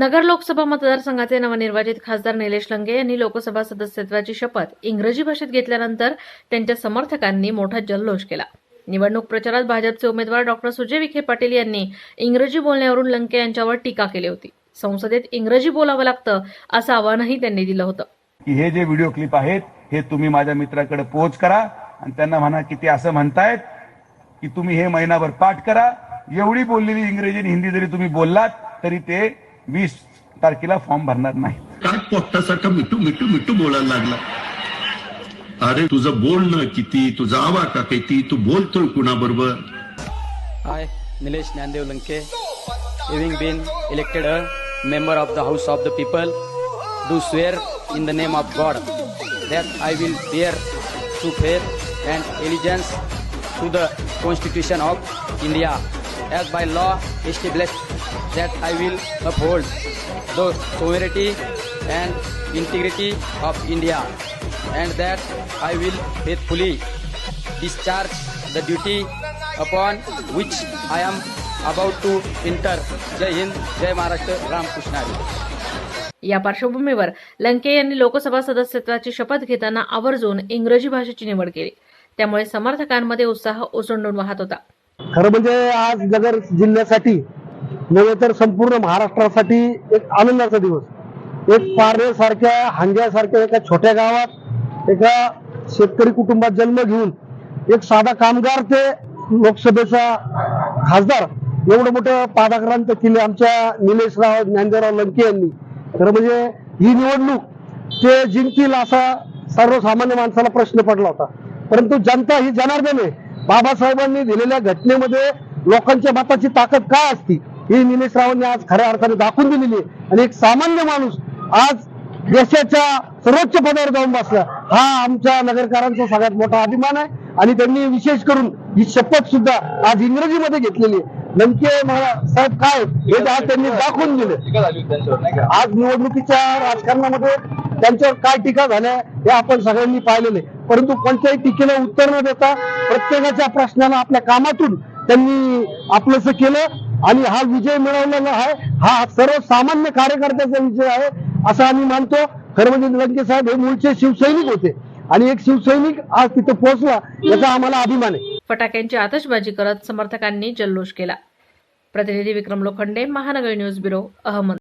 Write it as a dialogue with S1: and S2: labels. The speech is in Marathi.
S1: नगर लोकसभा मतदारसंघाचे नवनिर्वाचित खासदार निलेश लंके यांनी लोकसभा सदस्यत्वाची शपथ इंग्रजी भाषेत घेतल्यानंतर त्यांच्या समर्थकांनी मोठा जल्लोष केला. निवडणूक प्रचारात भाजपचे उमेदवार डॉक्टर सुजय विखे पाटील यांनी इंग्रजी बोलण्यावरून लंके यांच्यावर टीका केली होती. संसदेत इंग्रजी बोलावं लागतं असं आवाहनही त्यांनी दिलं होतं.
S2: की हे जे व्हिडिओ क्लिप आहेत हे तुम्ही माझ्या मित्राकडे पोच करा आणि त्यांना म्हणा की ते असं म्हणतायत की तुम्ही हे महिनाभर पाठ करा. एवढी बोललेली इंग्रजी आणि हिंदी जरी तुम्ही बोललात तरी ते वीस तारखेला फॉर्म भरणार नाही.
S3: काय पोट्टासारखा मिठू मिठू मिठू बोलायला लागला. अरे तुझं बोलणं किती तुझा आवा का किती तू बोलतो कुणाबरोबर?
S4: I Nilesh Dnyandev Lanke having been elected a member of the House of the People do swear in the name of God that I will bear true faith and allegiance to the Constitution of India as by law established that I will uphold the sovereignty and integrity of India, and that I will faithfully discharge the duty upon which I am about to enter. जय हिंद जय महाराष्ट्र रामकृष्ण हरी
S1: या पार्श्वभूमीवर लंके यांनी लोकसभा सदस्यत्वाची शपथ घेताना आवर्जून इंग्रजी भाषेची निवड केली त्यामुळे समर्थकांमध्ये उत्साह ओसंडून वाहत होता
S5: खरं म्हणजे आज नगर जिल्ह्यासाठी नव्हे तर संपूर्ण महाराष्ट्रासाठी एक आनंदाचा दिवस. एक पारनेर सारख्या हांग्यासारख्या एका छोट्या गावात एका शेतकरी कुटुंबात जन्म घेऊन एक साधा कामगार ते लोकसभेचा खासदार एवढं मोठं पादाक्रांत केले आमच्या निलेशराव ज्ञानदेवराव लंके यांनी. खरं म्हणजे ही निवडणूक ते जिंकतील असा सर्वसामान्य माणसाला प्रश्न पडला होता. परंतु जनता ही जनार्दन आहे. बाबासाहेबांनी दिलेल्या घटनेमध्ये लोकांच्या मताची ताकद काय असती? ही निलेश रावांनी आज खऱ्या अर्थाने दाखवून दिलेली आणि एक सामान्य माणूस आज देशाच्या सर्वोच्च पदावर जाऊन बसला. हा आमच्या नगरकरांचा सगळ्यात मोठा अभिमान आहे. आणि त्यांनी विशेष करून ही शपथ सुद्धा आज इंग्रजीमध्ये घेतलेली आहे. नेमके साहेब काय हे आज त्यांनी दाखवून दिले. आज निवडणुकीच्या राजकारणामध्ये त्यांच्यावर काय टीका झाल्या हे आपण सगळ्यांनी पाहिलेले परंतु कोणत्याही टीकेला उत्तर न देता प्रत्येकाच्या प्रश्नाला आपल्या कामातून त्यांनी आपलंस केलं. आणि हा विजय मिळवलेला आहे. हा सर्वसामान्य कार्यकर्त्याचा विजय आहे असं आम्ही मानतो. खरं म्हणजे लंके साहेब हे मूळचे शिवसैनिक होते. आणि एक शिवसैनिक आज तिथे पोहोचला याचा आम्हाला अभिमान आहे.
S1: फटाक्यांची आतषबाजी करत समर्थकांनी जल्लोष केला. प्रतिनिधी विक्रम लोखंडे महानगर न्यूज ब्युरो अहमद